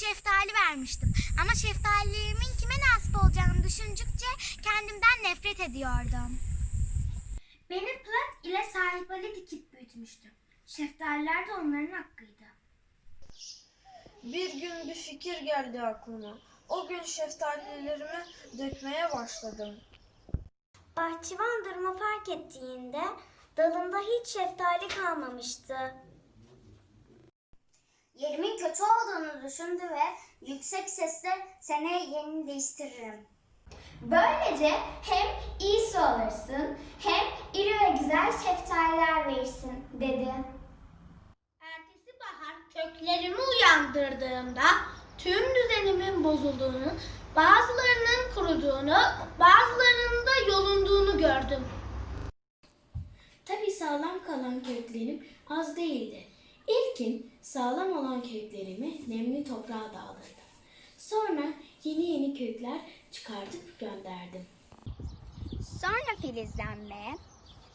şeftali vermiştim. Ama şeftalilerimin kime nasip olacağını düşündükçe kendimden nefret ediyordum. Beni Plat ile Sahip Ali dikip büyütmüştü. Şeftaliler de onların hakkıydı. Bir gün bir fikir geldi aklıma. O gün şeftalilerimi dökmeye başladım. Bahçıvan durumu fark ettiğinde dalında hiç şeftali kalmamıştı. Yerimin kötü olduğunu düşündü ve yüksek sesle seneye yerini değiştiririm. Böylece hem iyisi olursun hem iri ve güzel şeftaliler verirsin dedi. Ertesi bahar köklerimi uyandırdığımda tüm düzenimin bozulduğunu, bazılarının kuruduğunu, bazılarının da yolunduğunu gördüm. Tabii sağlam kalan köklerim az değildi. İlkin sağlam olan köklerimi nemli toprağa daldırdım. Sonra yeni yeni kökler çıkartıp gönderdim. Sonra filizlenme,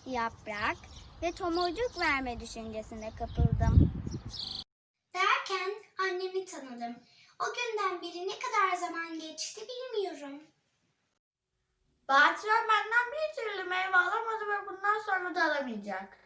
yaprak ve tomurcuk verme düşüncesine kapıldım. Derken annemi tanıdım. O günden beri ne kadar zaman geçti bilmiyorum. Bahçıvan benden bir türlü meyve alamadı ve bundan sonra da alamayacak.